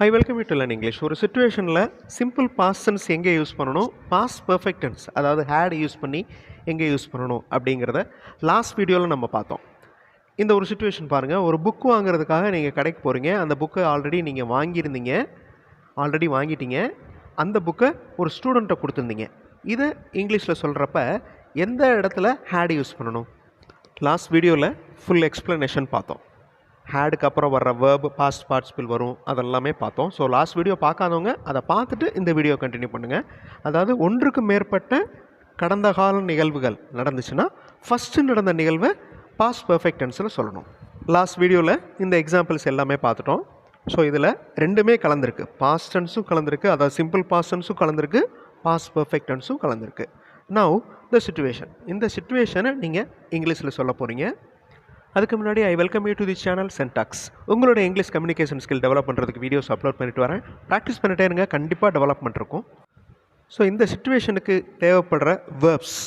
I welcome you to learn English ஒரு சுச்சுவேஷனில் simple past tense எங்கே யூஸ் பண்ணணும்? பாஸ்ட் பெர்ஃபெக்ட் டென்ஸ் அதாவது ஹேட் யூஸ் பண்ணி எங்கே யூஸ் பண்ணணும் அப்படிங்கிறத லாஸ்ட் வீடியோவில் நம்ம பார்த்தோம். இந்த ஒரு சுச்சுவேஷன் பாருங்கள் ஒரு புக் வாங்குறதுக்காக நீங்கள் கடைக்கு போகிறீங்க அந்த புக்கை ஆல்ரெடி நீங்கள் வாங்கியிருந்தீங்க. ஆல்ரெடி வாங்கிட்டீங்க. அந்த புக்கை ஒரு ஸ்டூடெண்ட்டை கொடுத்துருந்தீங்க. இதை இங்கிலீஷில் சொல்கிறப்ப எந்த இடத்துல ஹேட் யூஸ் பண்ணணும்? லாஸ்ட் வீடியோவில் ஃபுல் எக்ஸ்ப்ளனேஷன் பார்த்தோம். ஹேடுக்கு அப்புறம் வர்ற வேர்பு பாஸ்ட் பார்ட்டிசிபிள் வரும். அதெல்லாமே பார்த்தோம். ஸோ லாஸ்ட் வீடியோ பார்க்காதவங்க அதை பார்த்துட்டு இந்த வீடியோ கண்டினியூ பண்ணுங்கள் அதாவது ஒன்றுக்கு மேற்பட்ட கடந்த கால நிகழ்வுகள் நடந்துச்சுன்னா ஃபஸ்ட்டு நடந்த நிகழ்வை பாஸ்ட் பர்ஃபெக்டன்ஸில் டென்ஸில் சொல்லணும். லாஸ்ட் வீடியோவில் இந்த எக்ஸாம்பிள்ஸ் எல்லாமே பார்த்துட்டோம். ஸோ இதில் ரெண்டுமே கலந்துருக்கு. பாஸ்ட் டென்ஸும் கலந்துருக்கு. அதாவது சிம்பிள் பாஸ்ட் டென்ஸும் கலந்துருக்கு. பாஸ்ட் பர்ஃபெக்டன்ஸும் டென்ஸும் கலந்துருக்கு. நவ் த சுச்சுவேஷன் இந்த சுச்சுவேஷனை நீங்கள் இங்கிலீஷில் சொல்ல போகிறீங்க அதுக்கு முன்னாடி I welcome you to the channel Sentax உங்களோட இங்கிலீஷ் கம்யூனிகேஷன் ஸ்கில் டெவலப் பண்ணுறதுக்கு வீடியோஸ் அப்லோட் பண்ணிட்டு வரேன். ப்ராக்டிஸ் பண்ணிட்டே இருங்க கண்டிப்பாக டெவலப்மெண்ட் இருக்கும். ஸோ இந்த சுச்சுவேஷனுக்கு தேவைப்படுற வேர்ப்ஸ்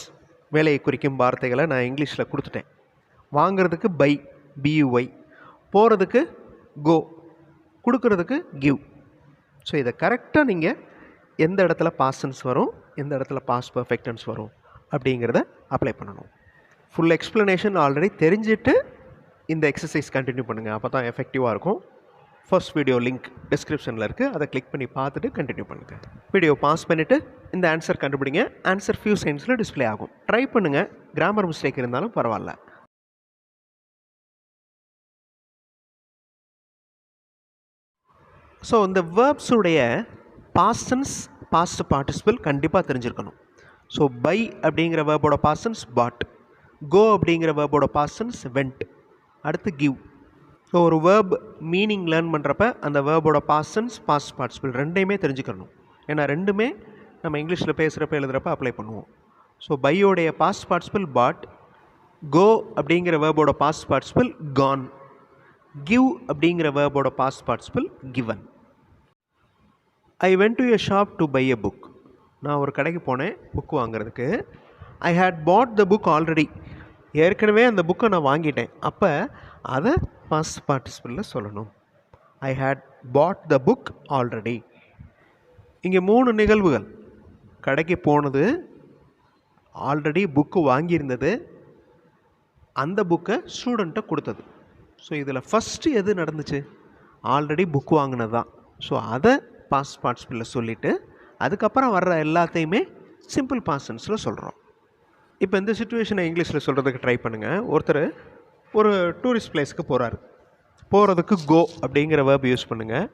வேலையை குறிக்கும் வார்த்தைகளை நான் இங்கிலீஷில் கொடுத்துட்டேன். வாங்குறதுக்கு பை பியூஒய் போகிறதுக்கு கோ கொடுக்கறதுக்கு கிவ் ஸோ இதை கரெக்டாக நீங்கள் எந்த இடத்துல பாஸ்டன்ஸ் வரும் எந்த இடத்துல பாஸ் பர்ஃபெக்டன்ஸ் வரும் அப்படிங்கிறத அப்ளை பண்ணணும். ஃபுல் எக்ஸ்ப்ளனேஷன் ஆல்ரெடி தெரிஞ்சுட்டு இந்த எக்ஸசைஸ் கண்டினியூ பண்ணுங்கள் அப்போ தான் எஃபெக்டிவாக இருக்கும். ஃபர்ஸ்ட் வீடியோ லிங்க் டிஸ்கிரிப்ஷனில் இருக்குது அதை கிளிக் பண்ணி பார்த்துட்டு கண்டினியூ பண்ணுங்கள் வீடியோ பாஸ் பண்ணிவிட்டு இந்த ஆன்சர் கண்டுபிடிங்க. ஆன்சர் ஃபியூ செகண்ட்ஸில் டிஸ்ப்ளே ஆகும். ட்ரை பண்ணுங்கள் கிராமர் மிஸ்டேக் இருந்தாலும் பரவாயில்ல. ஸோ இந்த வேர்ப்ஸுடைய பாஸ்டன்ஸ் பாஸ்ட் பார்ட்டிசிபிள் கண்டிப்பாக தெரிஞ்சிருக்கணும். ஸோ பை அப்படிங்கிற வேர்போட பாஸ்டன்ஸ் பாட் கோ அப்படிங்கிற வேர்போட பாஸ்டன்ஸ் வெண்ட் அடுத்து கிவ் ஸோ ஒரு வேர்ப் மீனிங் லேர்ன் பண்ணுறப்ப அந்த வேர்போட பாஸ்டன்ஸ் பாஸ்ட் பார்ட்டிசிபிள் ரெண்டையுமே தெரிஞ்சுக்கணும். ஏன்னா ரெண்டுமே நம்ம இங்கிலீஷில் பேசுகிறப்ப எழுதுகிறப்ப அப்ளை பண்ணுவோம். ஸோ பையோடைய பாஸ்ட் பார்ட்டிசிபிள் பாட் கோ அப்படிங்கிற வேர்போட பாஸ்ட் பார்ட்டிசிபிள் கான் கிவ் அப்படிங்கிற வேர்போட past participle given I went to a shop to buy a book நான் ஒரு கடைக்கு போனேன் புக் வாங்குறதுக்கு. I had bought the book already ஏற்கனவே அந்த புக்கை நான் வாங்கிட்டேன். அப்போ அதை பாஸ்ட் பார்ட்டிசிபிளில் சொல்லணும். I had bought the book already இங்கே மூணு நிகழ்வுகள். கடைக்கு போனது ஆல்ரெடி புக்கு வாங்கியிருந்தது அந்த புக்கை ஸ்டூடெண்ட்டை கொடுத்தது. ஸோ இதில் ஃபஸ்ட்டு எது நடந்துச்சு? ஆல்ரெடி புக் வாங்கினது தான் ஸோ அதை பாஸ் பார்ட்டிசிபிளில் சொல்லிவிட்டு அதுக்கப்புறம் வர்ற எல்லாத்தையுமே சிம்பிள் பாஸ்டன்ஸில் சொல்கிறோம் இப்போ இந்த சுச்சுவேஷனை இங்கிலீஷில் சொல்கிறதுக்கு ட்ரை பண்ணுங்கள் ஒருத்தர் ஒரு டூரிஸ்ட் பிளேஸ்க்கு போகிறாரு போகிறதுக்கு கோ அப்படிங்கிற வேர்ப் யூஸ் பண்ணுங்கள்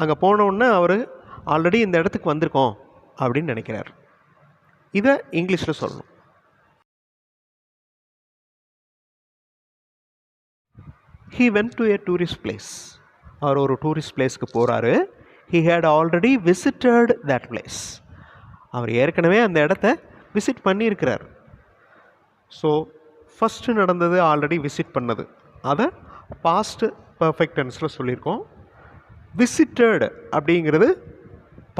அங்கே போனவுடனே அவர் ஆல்ரெடி இந்த இடத்துக்கு வந்திருக்கோம் அப்படின்னு நினைக்கிறார். இதை இங்கிலீஷில் சொல்லணும். He went to a tourist place அவர் ஒரு டூரிஸ்ட் பிளேஸ்க்கு போகிறாரு he had already visited that place அவர் ஏற்கனவே அந்த இடத்த விசிட் பண்ணியிருக்கிறார். ஸோ ஃபஸ்ட்டு நடந்தது ஆல்ரெடி விசிட் பண்ணது. அதை பாஸ்ட்டு பர்ஃபெக்ட் டென்ஸில் சொல்லியிருக்கோம். விசிட்டட் அப்படிங்கிறது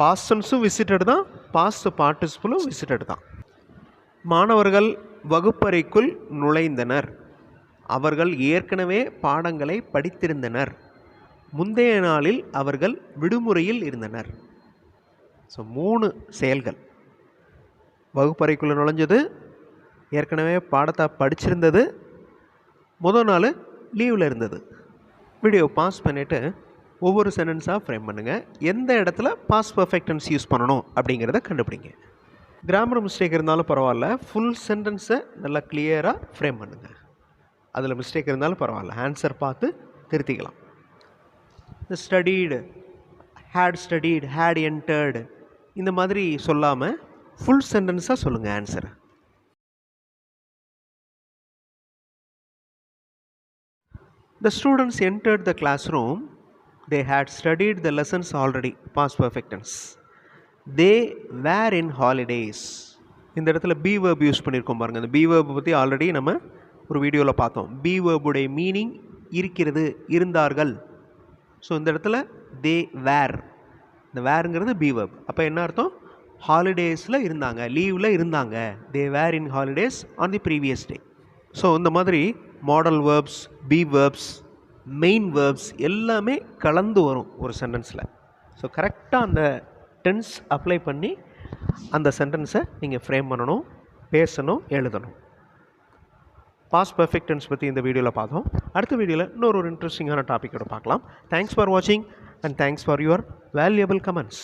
பாஸ்டன்ஸும் விசிட்டட் தான் பாஸ்ட் பார்ட்டிசிபிளும் விசிட்டட் தான். மாணவர்கள் வகுப்பறைக்குள் நுழைந்தனர். அவர்கள் ஏற்கனவே பாடங்களை படித்திருந்தனர். முந்தைய நாளில் அவர்கள் விடுமுறையில் இருந்தனர். ஸோ மூணு செயல்கள். வகுப்பறைக்குள்ளே நுழைஞ்சது ஏற்கனவே பாடத்தை படிச்சிருந்தது. முதல் நாள் லீவில் இருந்தது. வீடியோ பாஸ் பண்ணிவிட்டு ஒவ்வொரு சென்டென்ஸாக ஃப்ரேம் பண்ணுங்கள் எந்த இடத்துல பாஸ் பர்ஃபெக்டன்ஸ் யூஸ் பண்ணணும் அப்படிங்கிறத கண்டுபிடிங்க. கிராமர் மிஸ்டேக் இருந்தாலும் பரவாயில்ல. ஃபுல் சென்டென்ஸை நல்லா கிளியராக ஃப்ரேம் பண்ணுங்கள் அதில் மிஸ்டேக் இருந்தாலும் பரவாயில்ல. ஆன்சர் பார்த்து திருத்திக்கலாம். இந்த studied had studied had entered இந்த மாதிரி சொல்லாமல் ஃபுல் சென்டென்ஸாக சொல்லுங்கள் ஆன்சரை The students entered the classroom. They had studied the lessons already. Past perfect tense. They were in holidays. இந்த இடத்துல பி வேர்ப் யூஸ் பண்ணியிருக்கோம் பாருங்கள் இந்த பி வேர்பை பற்றி ஆல்ரெடி நம்ம ஒரு வீடியோவில் பார்த்தோம் பி வேர்புடைய மீனிங் இருக்கிறது இருந்தார்கள் ஸோ இந்த இடத்துல தே வேர் இந்த வேருங்கிறது பி வேர்ப் அப்போ என்ன அர்த்தம் ஹாலிடேஸில் இருந்தாங்க லீவில் இருந்தாங்க they were in holidays on the previous day so இந்த மாதிரி modal verbs be verbs main verbs எல்லாமே கலந்து வரும் ஒரு சென்டென்ஸில் ஸோ கரெக்டாக அந்த டென்ஸ் அப்ளை பண்ணி அந்த சென்டென்ஸை நீங்கள் ஃப்ரேம் பண்ணணும் பேசணும் எழுதணும். பாஸ் பர்ஃபெக்ட் டென்ஸ் பற்றி இந்த வீடியோவில் பார்த்தோம். அடுத்த வீடியோவில் இன்னொரு ஒரு இன்ட்ரெஸ்டிங்கான டாப்பிக்கோட பார்க்கலாம். தேங்க்ஸ் ஃபார் வாட்சிங் and thanks for your valuable comments